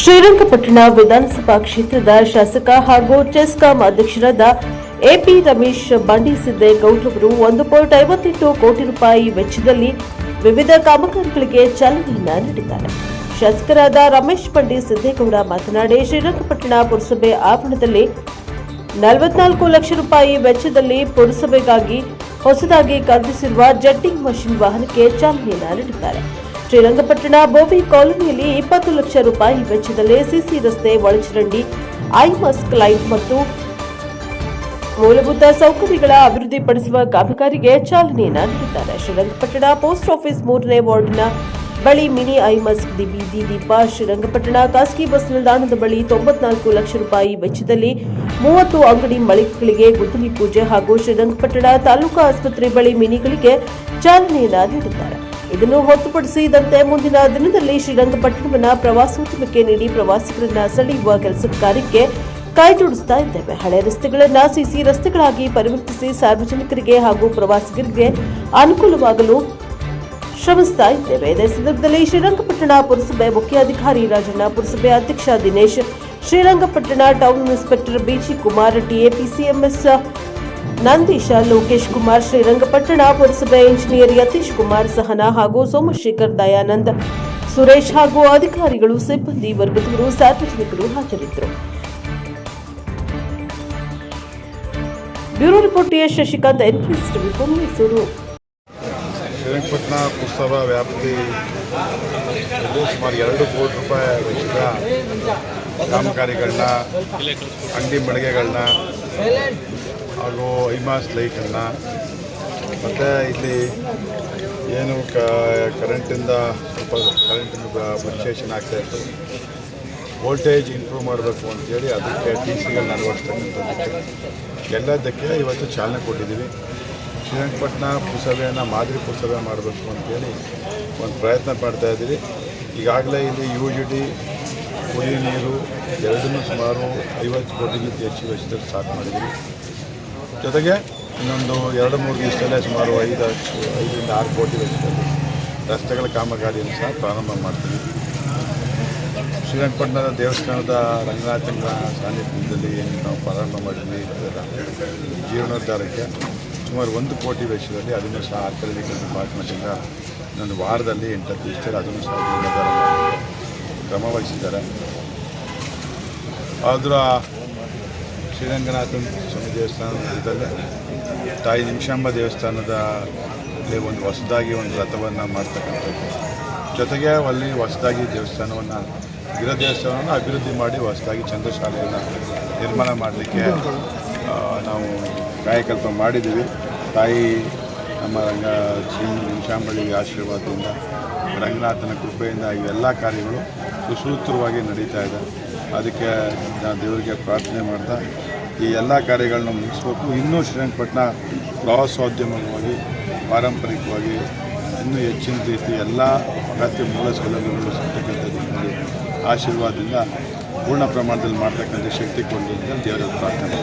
ಶ್ರೀರಂಗಪಟ್ಟಣ ವಿಧಾನಸಭಾ ಕ್ಷೇತ್ರದ ಶಾಸಕ ಹಾಗೂ ಚೆಸ್ಕಾಂ ಅಧ್ಯಕ್ಷರಾದ ಎಪಿ ರಮೇಶ್ ಬಂಡಿಸಿದ್ದೇಗೌಡರವರು ಒಂದು ಪಾಯಿಂಟ್ ಐವತ್ತೆಂಟು ಕೋಟಿ ರೂಪಾಯಿ ವೆಚ್ಚದಲ್ಲಿ ವಿವಿಧ ಕಾಮಗಾರಿಗಳಿಗೆ ಚಾಲನೆಯನ್ನ ನೀಡಿದ್ದಾರೆ. ಶಾಸಕರಾದ ರಮೇಶ್ ಬಂಡಿ ಸಿದ್ದೇಗೌಡ ಮಾತನಾಡಿ, ಶ್ರೀರಂಗಪಟ್ಟಣ ಪುರಸಭೆ ಆವರಣದಲ್ಲಿ ನಲವತ್ನಾಲ್ಕು ಲಕ್ಷ ರೂಪಾಯಿ ವೆಚ್ಚದಲ್ಲಿ ಪುರಸಭೆಗಾಗಿ ಹೊಸದಾಗಿ ಖರೀದಿಸಿರುವ ಜಟ್ಟಿಂಗ್ ಮಷಿನ್ ವಾಹನಕ್ಕೆ ಚಾಲನೆಯನ್ನ ನೀಡಿದ್ದಾರೆ. ಶ್ರೀರಂಗಪಟ್ಟಣ ಬೋವಿ ಕಾಲೋನಿಯಲ್ಲಿ ಇಪ್ಪತ್ತು ಲಕ್ಷ ರೂಪಾಯಿ ವೆಚ್ಚದಲ್ಲಿ ಸಿಸಿ ರಸ್ತೆ ಒಳಚರಂಡಿ ಐಮಸ್ಕ್ ಲೈಟ್ ಮತ್ತು ಮೂಲಭೂತ ಸೌಕರ್ಯಗಳ ಅಭಿವೃದ್ಧಿಪಡಿಸುವ ಕಾಮಗಾರಿಗೆ ಚಾಲನೆ ನೀಡಿದ್ದಾರೆ. ಶ್ರೀರಂಗಪಟ್ಟಣ ಪೋಸ್ಟ್ ಆಫೀಸ್ ಮೂರನೇ ವಾರ್ಡಿನ ಬಳಿ ಮಿನಿ ಐಮಸ್ಕ್ ಬೀದಿ ದೀಪ ಶ್ರೀರಂಗಪಟ್ಟಣ ಖಾಸಗಿ ಬಸ್ ನಿಲ್ದಾಣದ ಬಳಿ ತೊಂಬತ್ನಾಲ್ಕು ಲಕ್ಷ ರೂಪಾಯಿ ವೆಚ್ಚದಲ್ಲಿ ಮೂವತ್ತು ಅಂಗಡಿ ಮಳಿಗೆಗಳಿಗೆ ಗುದ್ದಲಿ ಪೂಜೆ ಹಾಗೂ ಶ್ರೀರಂಗಪಟ್ಟಣ ತಾಲೂಕು ಆಸ್ಪತ್ರೆ ಬಳಿ ಮಿನಿಗಳಿಗೆ ಚಾಲನೆಯನ್ನ ನೀಡಿದ್ದಾರೆ. ಇದನ್ನು ಹೊರತುಪಡಿಸಿದಂತೆ ಮುಂದಿನ ದಿನದಲ್ಲಿ ಶ್ರೀರಂಗಪಟ್ಟಣವನ್ನ ಪ್ರವಾಸೋದ್ಯಮಕ್ಕೆ ನೀಡಿ ಪ್ರವಾಸಿಗರನ್ನ ಸೆಳೆಯುವ ಕೆಲಸ ಕಾರ್ಯಕ್ಕೆ ಕೈ ಜೋಡಿಸ್ತಾ ಇದ್ದೇವೆ. ಹಳೆ ರಸ್ತೆಗಳನ್ನ ಸಿಸಿ ರಸ್ತೆಗಳಾಗಿ ಪರಿವರ್ತಿಸಿ ಸಾರ್ವಜನಿಕರಿಗೆ ಹಾಗೂ ಪ್ರವಾಸಿಗರಿಗೆ ಅನುಕೂಲವಾಗಲು ಶ್ರಮಿಸ್ತಾ ಇದ್ದೇವೆ. ಇದೇ ಸಂದರ್ಭದಲ್ಲಿ ಶ್ರೀರಂಗಪಟ್ಟಣ ಪುರಸಭೆ ಮುಖ್ಯಾಧಿಕಾರಿ ರಾಜಣ್ಣ, ಪುರಸಭೆ ಅಧ್ಯಕ್ಷ Dinesh, Srirangapatna town inspector B G Kumar TAPCMS Nandisha, Lokesh Kumar, Srirangapatna ಪುರಸಭೆ ಇಂಜಿನಿಯರ್ ಯತೀಶ್ ಕುಮಾರ್, ಸಹನಾ ಹಾಗೂ ಸೋಮಶೇಖರ್ ದಯಾನಂದ. ಸುರೇಶ್ ಹಾಗೂ ಅಧಿಕಾರಿಗಳು, ಸಿಬ್ಬಂದಿ ವರ್ಗದವರು, ಸಾರ್ವಜನಿಕರು ಹಾಜರಿದ್ದರು. Bureau report Shashikanth NKS TV Mysuru. Srirangapatna ಪುರಸಭಾ ವ್ಯಾಪ್ತಿ ಸುಮಾರು ಎರಡು ಕೋಟಿ ರೂಪಾಯಿ ವೆಚ್ಚದ ಕಾಮಗಾರಿಗಳನ್ನ ಅಂಗಡಿ ಮಳಿಗೆಗಳನ್ನ ಹಾಗೂ ಐಮಾಸ್ ಲೈಟನ್ನು, ಮತ್ತು ಇಲ್ಲಿ ಏನು ಕರೆಂಟಿಂದ ಸ್ವಲ್ಪ ಕರೆಂಟಿಂದ ಫ್ಲಕ್ಚುಯೇಷನ್ ಆಗ್ತಾ ಇತ್ತು. ವೋಲ್ಟೇಜ್ ಇಂಪ್ರೂವ್ ಮಾಡಬೇಕು ಅಂತೇಳಿ ಅದಕ್ಕೆ ಟಿ ಸಿಗಳನ್ನ ಅಳವಡಿಸ್ತಕ್ಕಂಥದ್ದಕ್ಕೆ ಎಲ್ಲದಕ್ಕೆ ಇವತ್ತು ಚಾಲನೆ ಕೊಟ್ಟಿದ್ದೀವಿ. ಶ್ರೀರಂಗಪಟ್ಟಣ ಪುರಸಭೆಯನ್ನು, ಮಾದರಿ ಪುರಸಭೆ ಮಾಡಬೇಕು ಅಂತೇಳಿ ಒಂದು ಪ್ರಯತ್ನ ಮಾಡ್ತಾಯಿದ್ದೀವಿ ಈಗಾಗಲೇ ಇಲ್ಲಿ ಯು ಜಿ ಡಿ ಕುಡಿಯುವ ನೀರು ಎರಡನ್ನೂ ಸುಮಾರು ಐವತ್ತು ಕೋಟಿಗಿಂತ ಹೆಚ್ಚು ವೆಚ್ಚದಲ್ಲಿ ಸ್ಟಾರ್ಟ್ ಮಾಡಿದ್ವಿ ಜೊತೆಗೆ ಇನ್ನೊಂದು ಎರಡು, ಮೂರು ದಿವಸದಲ್ಲೇ ಸುಮಾರು ಐದು, ಐದರಿಂದ ಆರು ಕೋಟಿ ವೆಚ್ಚದಲ್ಲಿ ರಸ್ತೆಗಳ ಕಾಮಗಾರಿಯನ್ನು ಸಹ ಪ್ರಾರಂಭ ಮಾಡ್ತೀವಿ. ಶ್ರೀರಂಗಪಟ್ಟಣದ ದೇವಸ್ಥಾನದ ರಂಗನಾಥನ ಸಾನ್ನಿಧ್ಯದಲ್ಲಿ ಏನು ನಾವು ಪ್ರಾರಂಭ ಮಾಡಿದ್ವಿ ಜೀವನೋದ್ಧಾರಕ್ಕೆ ಸುಮಾರು ಒಂದು ಕೋಟಿ ವೆಚ್ಚದಲ್ಲಿ ಅದನ್ನು ಸಹ ಆರ್ಕಿಯಾಲಜಿಕಲ್ ಡಿಪಾರ್ಟ್ಮೆಂಟಿಂದ ಇನ್ನೊಂದು ವಾರದಲ್ಲಿ ಎಂಟತ್ತು ದಿವಸದಲ್ಲಿ ಅದನ್ನು ಸಹ ಜೀರ್ಣೋದ್ಧಾರ ಕ್ರಮ ವಹಿಸಿದ್ದಾರೆ ಅದರ ಶ್ರೀರಂಗನಾಥನ ಸ್ವಾಮಿ ದೇವಸ್ಥಾನದಲ್ಲೇ ತಾಯಿ ನಿಮಿಷಾಂಬ ದೇವಸ್ಥಾನದ ಒಂದು ಹೊಸದಾಗಿ ಒಂದು ರಥವನ್ನು ಮಾಡ್ತಕ್ಕಂಥದ್ದು ಜೊತೆಗೆ ಅಲ್ಲಿ ಹೊಸದಾಗಿ ದೇವಸ್ಥಾನವನ್ನು, ಗಿರ ದೇವಸ್ಥಾನವನ್ನು ಅಭಿವೃದ್ಧಿ ಮಾಡಿ ಹೊಸದಾಗಿ ಚಂದ್ರಶಾಲೆಯನ್ನು ನಿರ್ಮಾಣ ಮಾಡಲಿಕ್ಕೆ ನಾವು ಕಾಯಕಲ್ಪ ಮಾಡಿದ್ದೀವಿ. ತಾಯಿ ನಮ್ಮ ರಂಗ, ಶ್ರೀ ನಿಮಿಷಾಂಬಳ್ಳಿ ಆಶೀರ್ವಾದದಿಂದ ರಂಗನಾಥನ ಕೃಪೆಯಿಂದ ಇವೆಲ್ಲ ಕಾರ್ಯಗಳು ಸುಸೂತ್ರವಾಗಿ ನಡೀತಾ ಇದೆ. ಅದಕ್ಕೆ ನಾನು ದೇವರಿಗೆ ಪ್ರಾರ್ಥನೆ ಮಾಡ್ತಾ, ಈ ಎಲ್ಲ ಕಾರ್ಯಗಳನ್ನ ಮುಗಿಸ್ಬೇಕು. ಇನ್ನೂ ಶ್ರೀರಂಗಪಟ್ಟಣ ಪ್ರವಾಸೋದ್ಯಮವಾಗಿ, ಪಾರಂಪರಿಕವಾಗಿ, ಇನ್ನೂ ಹೆಚ್ಚಿನ ರೀತಿ ಎಲ್ಲ ಅಗತ್ಯ ಮೂಲ ಸೌಲಭ್ಯಗಳು ಸಿಗ್ತಕ್ಕಂಥದ್ದು ಆಶೀರ್ವಾದದಿಂದ ಪೂರ್ಣ ಪ್ರಮಾಣದಲ್ಲಿ ಮಾಡ್ತಕ್ಕಂಥ ಶಕ್ತಿ ಕೊಡಲಿ ಅಂತ ದೇವರ ಪ್ರಾರ್ಥನೆ